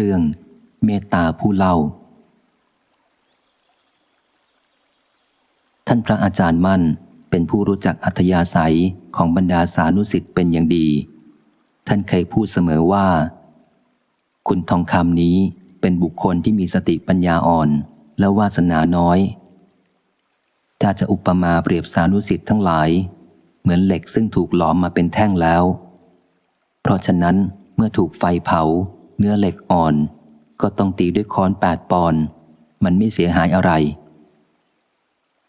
เรื่อง เมตตาผู้เล่า ท่านพระอาจารย์มั่นเป็นผู้รู้จักอัธยาศัยของบรรดาสานุสิทธิ์เป็นอย่างดี ท่านเคยพูดเสมอว่า คุณทองคำนี้เป็นบุคคลที่มีสติปัญญาอ่อน และวาสนาน้อย ถ้าจะอุปมาเปรียบสานุสิทธิ์ทั้งหลาย เหมือนเหล็กซึ่งถูกหลอมมาเป็นแท่งแล้ว เพราะฉะนั้นเมื่อถูกไฟเผา เนื้อเหล็กอ่อน ก็ต้องตีด้วยค้อนแปดปอน มันไม่เสียหายอะไร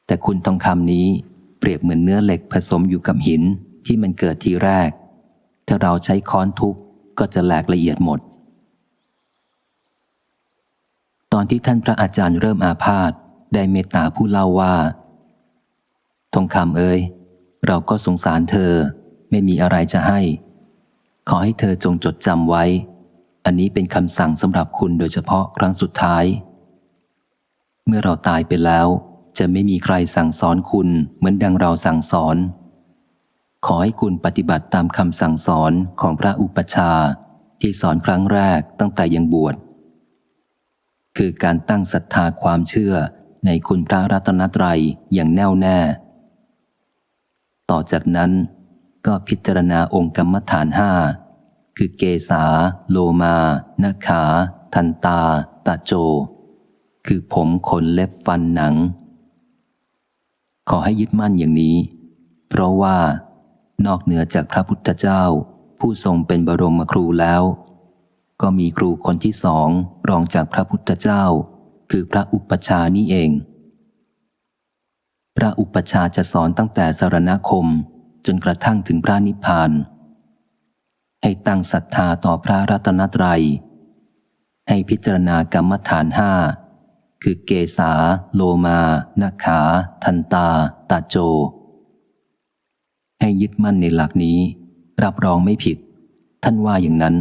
แต่คุณทองคำนี้เปรียบเหมือนเนื้อเหล็กผสมอยู่กับหินที่มันเกิดทีแรก ถ้าเราใช้ค้อนทุบก็จะแหลกละเอียดหมด ตอนที่ท่านพระอาจารย์เริ่มอาพาธได้เมตตาผู้เล่าว่า ทองคำเอ้ย เราก็สงสารเธอไม่มีอะไรจะให้ ขอให้เธอจงจดจำไว้ อันนี้เป็นคำสั่งสำหรับคุณโดยเฉพาะครั้งสุดท้าย เมื่อเราตายไปแล้ว จะไม่มีใครสั่งสอนคุณเหมือนดังเราสั่งสอน ขอให้คุณปฏิบัติตามคำสั่งสอนของพระอุปชาที่สอนครั้งแรกตั้งแต่ยังบวช คือการตั้งศรัทธาความเชื่อในคุณพระรัตนตรัยอย่างแน่วแน่ ต่อจากนั้นก็พิจารณาองค์กรรมฐานห้า คือเกษา โลมานาขา ทันตา ตาโจ คือผมขนเล็บฟันหนัง ขอให้ยึดมั่นอย่างนี้ เพราะว่านอกเหนือจากพระพุทธเจ้า ผู้ทรงเป็นบรมครูแล้ว ก็มีครูคนที่สองรองจากพระพุทธเจ้า คือพระอุปชานี้เอง พระอุปชาจะสอนตั้งแต่สารณคมจนกระทั่งถึงพระนิพพาน ให้ตั้งศรัทธาต่อพระรัตนตรัย ให้พิจารณากรรมฐานห้าคือเกษา โลมานาขา ทันตา ตาโจ ให้ยึดมั่นในหลักนี้ รับรองไม่ผิด ท่านว่าอย่างนั้น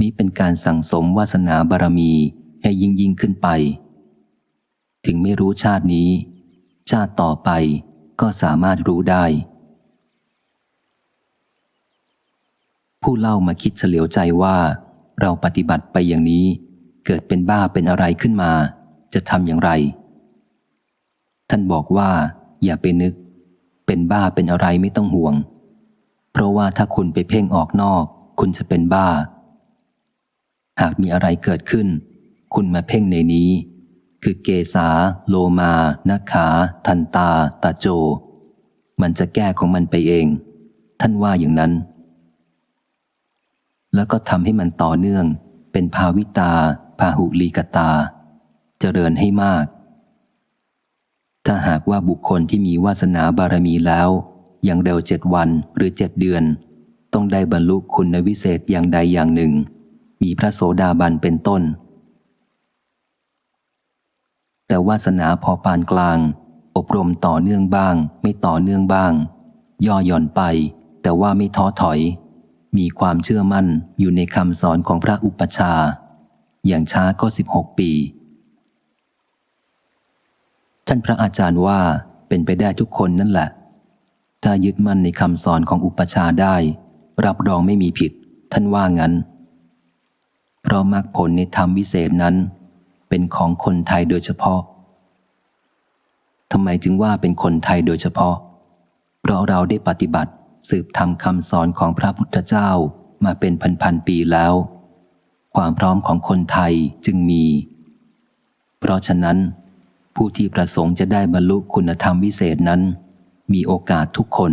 นี้เป็นการสั่งสมวาสนาบารมีให้ยิ่งยิ่งขึ้นไป ถึงไม่รู้ชาตินี้ ชาติต่อไปก็สามารถรู้ได้ ผู้เล่ามาคิดเฉลียวใจว่า เราปฏิบัติไปอย่างนี้ เกิดเป็นบ้าเป็นอะไรขึ้นมา จะทำอย่างไร ท่านบอกว่า อย่าไปนึก เป็นบ้าเป็นอะไรไม่ต้องห่วง เพราะว่าถ้าคุณไปเพ่งออกนอก คุณจะเป็นบ้า หากมีอะไรเกิดขึ้น คุณมาเพ่งในนี้ คือเกษา โลมานาขา ทันตา ตาโจ มันจะแก้ของมันไปเอง ท่านว่าอย่างนั้น แล้วก็ทำให้มันต่อเนื่อง เป็นภาวิตา พาหุลีกตา เจริญให้มาก ถ้าหากว่าบุคคลที่มีวาสนาบารมีแล้ว อย่างเร็วเจ็ดวันหรือเจ็ดเดือน ต้องได้บรรลุคุณวิเศษอย่างใดอย่างหนึ่ง มีพระโสดาบันเป็นต้น แต่วาสนาพอปานกลาง อบรมต่อเนื่องบ้าง ไม่ต่อเนื่องบ้าง ย่อหย่อนไป แต่ว่าไม่ท้อถอย มีความเชื่อมั่นอยู่ในคำสอนของพระอุปชา อย่างช้าก็สิบหกปี ท่านพระอาจารย์ว่าเป็นไปได้ทุกคนนั่นแหละ ถ้ายึดมั่นในคำสอนของอุปชาได้ รับรองไม่มีผิด ท่านว่างั้น เพราะมรรคผลในธรรมวิเศษนั้น เป็นของคนไทยโดยเฉพาะทำไมจึงว่าเป็นคนไทยโดยเฉพาะ เพราะเราได้ปฏิบัติ สืบทำคำสอนของพระพุทธเจ้ามาเป็นพันๆปีแล้ว ความพร้อมของคนไทยจึงมี เพราะฉะนั้น ผู้ที่ประสงค์จะได้บรรลุคุณธรรมวิเศษนั้น มีโอกาสทุกคน